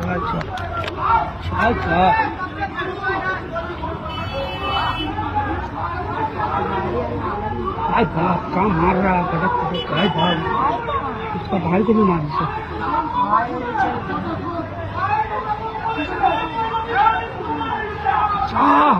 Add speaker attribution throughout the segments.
Speaker 1: अच्छा अच्छा। अच्छा भाई बाप काम मार रहा है गलत गलत भाई भाई उसका भाई को भी मार दिया हाँ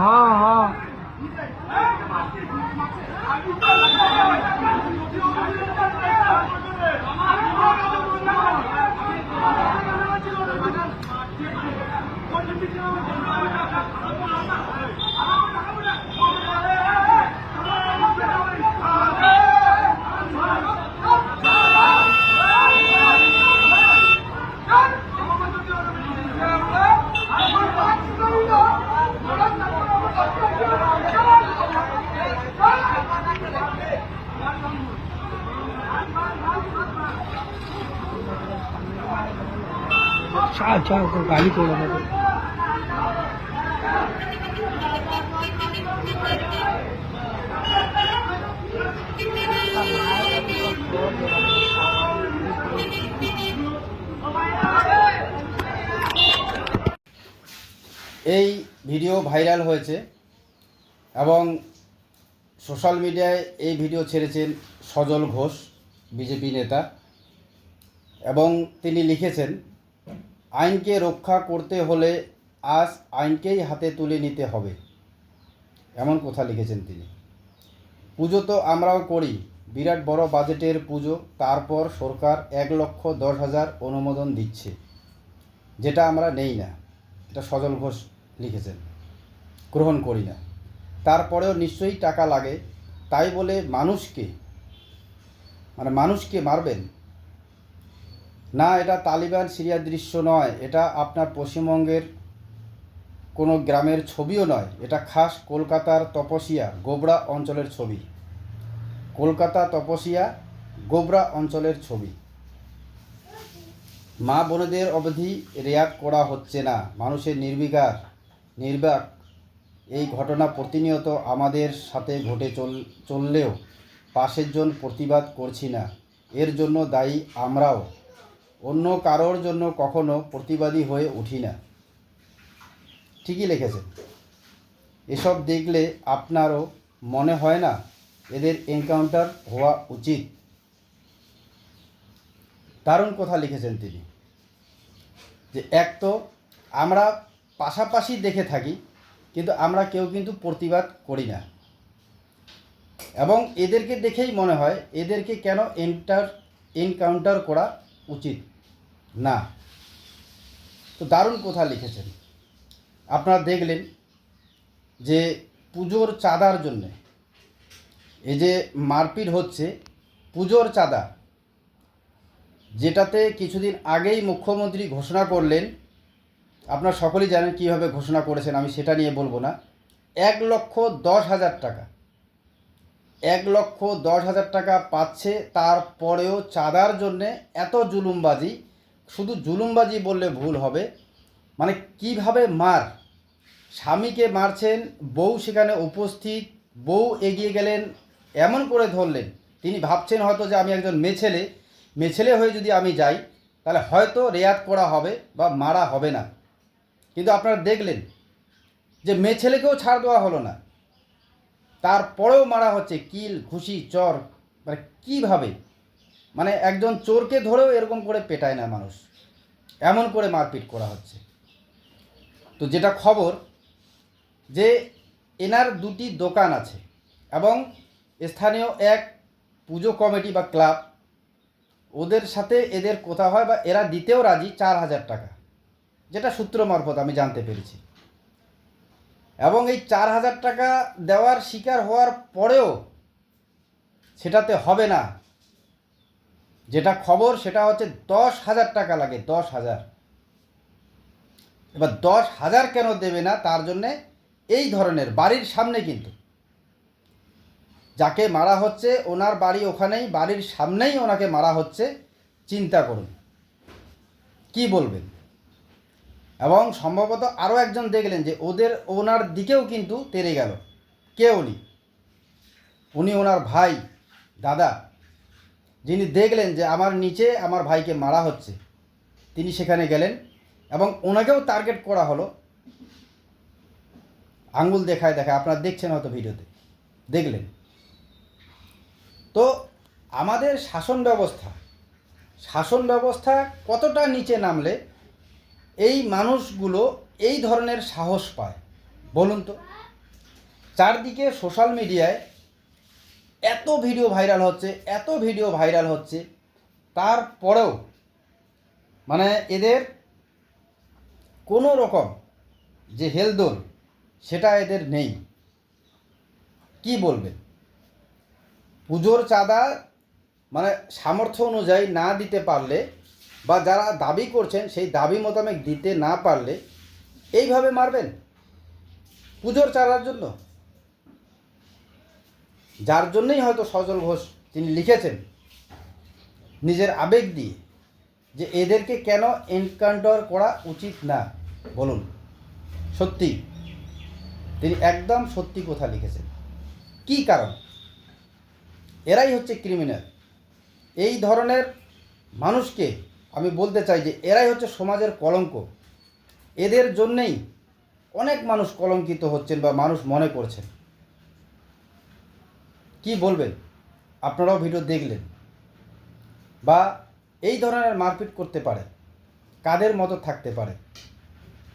Speaker 1: चार चार को गाली को लगा दो
Speaker 2: এই ভিডিও ভাইরাল হয়েছে এবং সোশ্যাল মিডিয়ায় এই ভিডিও ছেড়েছেন সজল ঘোষ বিজেপি নেতা এবং তিনি লিখেছেন আইনকে রক্ষা করতে হলে আজ আইনকেই হাতে তুলে নিতে হবে। এমন কথা লিখেছেন তিনি। পুজো তো আমরাও করি। বিরাট বড় বাজেটের পুজো, তারপর সরকার এক লক্ষ দশ হাজার অনুমোদন দিচ্ছে। যেটা আমরা নেই না। এটা সজল ঘোষ লিখেছেন। গ্রহণ করি না। তারপরেও নিশ্চয়ই টাকা লাগে। তাই বলে মানুষকে মানে মানুষকে মারবেন। না, এটা তালিবান সিরিয়ার দৃশ্য নয়। এটা আপনার পশ্চিমবঙ্গের কোনো গ্রামের ছবিও নয়। এটা খাস কলকাতার তপসিয়া গোবরা অঞ্চলের ছবি। কলকাতা তপসিয়া গোবরা অঞ্চলের ছবি। মা বোনেদের অবধি রেয়াত করা হচ্ছে না। মানুষের নির্বিকার, নির্বাক এই ঘটনা প্রতিনিয়ত আমাদের সাথে ঘটে চল, চললেও পাশের জন প্রতিবাদ করছি না। এর জন্য দায়ী আমরাও। অন্য কারোর জন্য কখনো প্রতিবাদী হয়ে উঠি না। ঠিকই লিখেছেন। এসব দেখলে আপনারও মনে হয় না এদের এনকাউন্টার হওয়া উচিত। দারুণ কথা লিখেছেন তিনি। যে এক তো আমরা পাশাপাশি দেখে থাকি, কিন্তু আমরা কেউ কিন্তু প্রতিবাদ করি না। এবং এদেরকে দেখেই মনে হয় এদেরকে কেন এন্টার, এনকাউন্টার করা উচিত? না। তো দারুণ কথা লিখেছেন। আপনারা দেখলেন যে পুজোর চাঁদার জন্যে, এই যে মারপিট হচ্ছে পুজোর চাঁদা, যেটাতে কিছুদিন আগেই মুখ্যমন্ত্রী ঘোষণা করলেন, আপনার সকলেই জানেন কীভাবে ঘোষণা করেছেন, আমি সেটা নিয়ে বলব না, এক লক্ষ দশ হাজার টাকা, এক লক্ষ দশ হাজার টাকা পাচ্ছে তারপরেও চাঁদার জন্যে এত জুলুমবাজি শুধু জুলুমবাজি বললে ভুল হবে। মানে কীভাবে মার? স্বামীকে মারছেন, বউ সেখানে উপস্থিত, বউ এগিয়ে গেলেন, এমন করে ধরলেন। তিনি ভাবছেন হয়তো যে আমি একজন মেছেলে। মেছেলে হয়ে যদি আমি যাই, তাহলে হয়তো রেয়াত করা হবে বা মারা হবে না। কিন্তু আপনারা দেখলেন যে মেয়ে ছেলেকেও ছাড় দেওয়া হলো না। তারপরেও মারা হচ্ছে, কিল, ঘুষি, চর মানে কীভাবে? মানে একজন চোরকে ধরেও এরকম করে পেটায় না মানুষ। এমন করে মারপিট করা হচ্ছে। তো যেটা খবর, যে এনার দুটি দোকান আছে এবং স্থানীয় এক পুজো কমিটি বা ক্লাব, ওদের সাথে এদের কথা হয় বা এরা দিতেও রাজি চার হাজার টাকা, যেটা সূত্র মারফত আমি জানতে পেরেছি। এবং এই চার হাজার টাকা দেওয়ার শিকার হওয়ার পরেও সেটাতে হবে না। যেটা খবর, সেটা হচ্ছে দশ হাজার টাকা লাগে, দশ হাজার। এবার দশ হাজার কেন দেবে না? তার জন্যে এই ধরনের বাড়ির সামনে কিন্তু। যাকে মারা হচ্ছে, ওনার বাড়ি ওখানেই, বাড়ির সামনেই ওনাকে মারা হচ্ছে, চিন্তা করুন। কি বলবেন? এবং সম্ভবত আরও একজন দেখলেন যে ওদের, ওনার দিকেও কিন্তু তেরে গেল। কে উনি উনি ওনার ভাই, দাদা। যিনি দেখলেন যে আমার নিচে আমার ভাইকে মারা হচ্ছে, তিনি সেখানে গেলেন এবং ওনাকেও টার্গেট করা হলো। আঙ্গুল দেখায় দেখায়, আপনারা দেখছেন হয়তো ভিডিওতে, দেখলেন। তো আমাদের শাসন ব্যবস্থা শাসন ব্যবস্থা কতটা নিচে নামলে এই মানুষগুলো এই ধরনের সাহস পায়? বলুন তো। চারদিকে সোশ্যাল মিডিয়ায় এত ভিডিও ভাইরাল হচ্ছে, এত ভিডিও ভাইরাল হচ্ছে, তারপরেও মানে এদের কোনো রকম যে হেলদোল সেটা এদের নেই। কি বলবেন? পুজোর চাঁদা মানে সামর্থ্য অনুযায়ী না দিতে পারলে বা যারা দাবি করছেন, সেই দাবি মোতাবেক দিতে না পারলে, এইভাবে মারবেন? পুজোর চাঁদার জন্য? যার জন্যই হয়তো সজল ঘোষ তিনি লিখেছেন নিজের আবেগ দিয়ে যে এদেরকে কেন এনকাউন্টার করা উচিত না। বলুন, সত্যি? তিনি একদম সত্যি কথা লিখেছেন। কি কারণ? এরাই হচ্ছে ক্রিমিনাল এই ধরনের মানুষকে আমি বলতে চাই যে এরাই হচ্ছে সমাজের কলঙ্ক। এদের জন্যেই অনেক মানুষ কলঙ্কিত হচ্ছেন বা মানুষ মনে করছেন। কি বলবেন? আপনারাও ভিডিও দেখলেন। বা এই ধরনের মারপিট করতে পারে। কাদের মতো থাকতে পারে?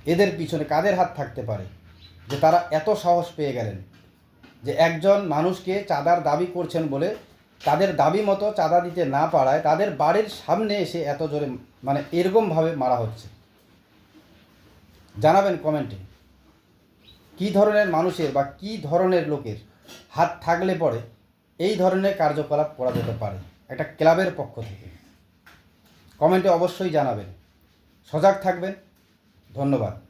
Speaker 2: এদের পিছনে কাদের হাত থাকতে পারে? যে তারা এত সাহস পেয়ে গেলেন। যে একজন মানুষকে চাঁদার দাবি করছেন বলে তাদের দাবি মতো চাঁদা দিতে না পারায় তাদের বাড়ির সামনে এসে এত জোরে মানে এরকমভাবে মারা হচ্ছে। জানাবেন কমেন্টে। কী ধরনের মানুষের বা কী ধরনের লোকের হাত থাকলে পরে এই ধরনের কার্যকলাপ করা যেতে পারে। একটা ক্লাবের পক্ষ থেকে। কমেন্টে অবশ্যই জানাবেন। সজাগ থাকবেন। ধন্যবাদ।